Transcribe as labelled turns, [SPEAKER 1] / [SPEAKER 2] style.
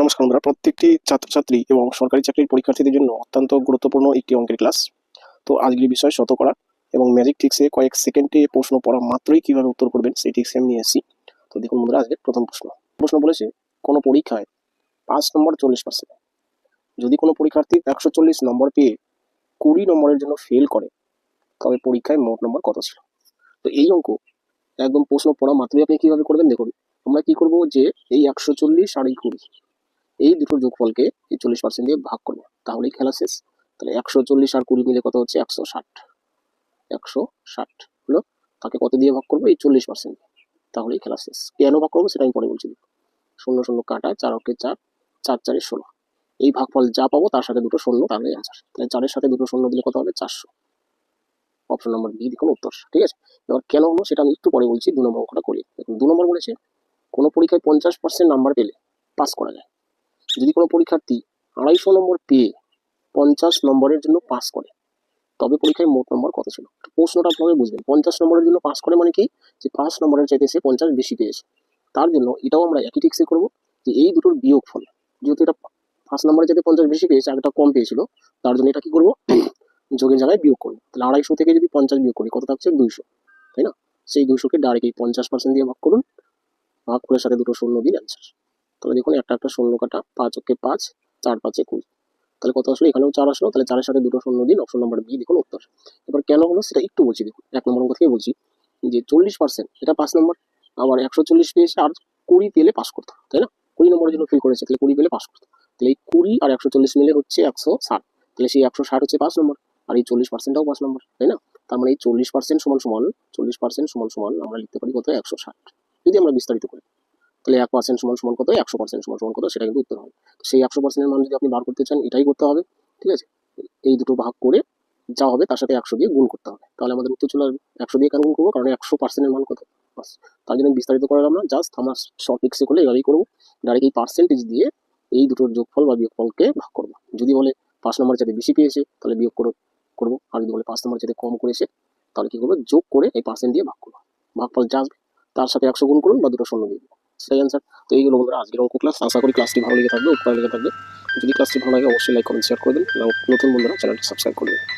[SPEAKER 1] নমস্কার বন্ধুরা। প্রত্যেকটি ছাত্রছাত্রী এবং সরকারি চাকরির পরীক্ষার্থীদের জন্য অত্যন্ত গুরুত্বপূর্ণ একটি অঙ্কের ক্লাস তো আজকের বিষয় শত করা এবং ম্যাজিক টিক্সে কয়েক সেকেন্ডে প্রশ্ন পড়া মাত্রই কীভাবে উত্তর করবেন সেই টিক্স আমি নিয়ে এসেছি তো দেখুন বন্ধুরা, আজকের প্রথম প্রশ্ন। প্রশ্ন বলেছে, কোনো পরীক্ষায় পাঁচ নম্বর চল্লিশ পার্সেন্ট যদি কোনো পরীক্ষার্থী একশো চল্লিশ নম্বর পেয়ে কুড়ি নম্বরের জন্য ফেল করে, তবে পরীক্ষায় মোট নম্বর কত ছিল? তো এই অঙ্ক একদম প্রশ্ন পড়া মাত্রই আপনি কীভাবে করবেন দেখুন। আমরা কি করব যে এই একশো চল্লিশ আর এই কুড়ি এই দুটোর যোগফলকে এই চল্লিশ পার্সেন্ট দিয়ে ভাগ করব। তাহলেই খেলা শেষ। তাহলে একশো চল্লিশ আর কুড়ি মিলে কত হচ্ছে? একশো ষাট। একশো ষাট হলো। তাকে কত দিয়ে ভাগ করব? এই চল্লিশ পার্সেন্ট তাহলেই খেলা শেষ। কেন ভাগ করব? সেটা আমি পরে বলছি। শূন্য শূন্য কাটা, চার অঙ্কে চার চার চারে ষোলো। এই ভাগফল যা পাবো তার সাথে দুটো শূন্য, তাহলে অ্যান্সার তাহলে চারের সাথে দুটো শূন্য দিলে কত হবে? চারশো। অপশন নম্বর বি দেখুন, উত্তর। ঠিক আছে? এবার কেন হলো? সেটা আমি একটু পরে বলছি। দু নম্বর অঙ্কটা করি। দেখুন, দু নম্বর বলেছে, কোনো পরীক্ষায় পঞ্চাশ পার্সেন্ট নাম্বার পেলে পাস করা যায়। যদি কোনো পরীক্ষার্থী আড়াইশো নম্বর পেয়ে পঞ্চাশ নম্বরের জন্য পাস করে, তবে পরীক্ষায় মোট নম্বর কত ছিল? প্রশ্নটা আপনারা বুঝবেন। পঞ্চাশ নম্বরের জন্য পাস করে মানে কি? যে পাঁচ নম্বরের চাইতে সে পঞ্চাশ বেশি পেয়েছে। তার জন্য এটাও আমরা একই টিক্সে করব যে এই দুটোর বিয়োগ ফল। যেহেতু এটা পাঁচ নম্বরের যাতে পঞ্চাশ বেশি পেয়েছে আগেটা কম পেয়েছিল, তার জন্য এটা কি করব? যোগের জায়গায় বিয়োগ করব। তাহলে আড়াইশো থেকে যদি পঞ্চাশ বিয়োগ করি, কত থাকছে? দুইশো, তাই না? সেই দুইশোকে ডাইরেক্ট এই পঞ্চাশ পার্সেন্ট দিয়ে ভাগ করুন। ভাগ করে সাথে দুটো শূন্য দিন অ্যান্সার তাহলে দেখুন, একটা একটা শূন্য কাটা পাঁচ ওকে পাঁচ, চার পাঁচে কুড়ি তাহলে কত আসলো? এখানেও চার আসলো, তাহলে চারের সাথে দুটো শূন্য দিন অপশন নাম্বার বি দেখুন উত্তর। এবার কেন হলো সেটা একটু বলছি দেখুন, এক নম্বর অঙ্ক থেকে বলছি যে চল্লিশ পার্সেন্ট এটা পাঁচ নম্বর, আবার একশো চল্লিশ পেয়েছে, আর কুড়ি পেলে পাস করতে তাই না? কুড়ি নম্বরের জন্য ফিল করেছে, তাহলে কুড়ি পেলে পাস করতে। তাহলে এই কুড়ি আর একশো চল্লিশ মিলে হচ্ছে একশো ষাট, তাহলে সেই একশো ষাট হচ্ছে পাঁচ নম্বর, আর এই চল্লিশ পার্সেন্টটাও পাঁচ নম্বর, তাই না? তার মানে এই চল্লিশ পার্সেন্ট সমান সমান, চল্লিশ পার্সেন্ট সমান সমান আমরা লিখতে পারি কত? একশো ষাট। যদি আমরা বিস্তারিত করি। তাহলে এক পার্সেন্ট সমান সমান কত একশো পার্সেন্ট সমান সমান কত সেটা কিন্তু উত্তর হবে। তো সেই একশো পার্সেন্টের মান যদি আপনি বার করতে চান, এটাই করতে হবে, ঠিক আছে? এই দুটো ভাগ করে যা হবে, তার সাথে একশো দিয়ে গুণ করতে হবে। তাহলে আমাদের উত্তর চলে আসবে। একশো দিয়ে কেন গুণ করব? কারণ একশো পার্সেন্টের মান কত? বাস, তার জন্য বিস্তারিত করালাম না জাস্ট আমরা শর্ট টিক্সে করলে এভাবেই করব। ডাইরেক্ট এই পার্সেন্টেজ দিয়ে এই দুটোর যোগফল বা বিয়োগফলকে ভাগ করব। যদি বলে পাঁচ নম্বর যাতে বেশি পেয়েছে, তাহলে বিয়োগ করো, করব। আর যদি বলে পাঁচ নম্বর যাতে কম করেছে, তাহলে কি করব? যোগ করে এই পার্সেন্ট দিয়ে ভাগ করব। ভাগফল যা আসবে, তার সাথে একশো গুণ করুন বা দুটো শূন্য দিয়ে সেটাই অ্যান্সার তো এইগুলো বন্ধুরা, আজকের অঙ্ক ক্লাস আশা করি ক্লাসটি ভালো লেগে থাকবে, উপকার লেগে থাকবে। যদি ক্লাসটি ভালো লাগে, অবশ্যই লাইক কমেন্ট শেয়ার করে দিন। এবং নতুন বন্ধুরা চ্যানেলটি সাবস্ক্রাইব করে দিন।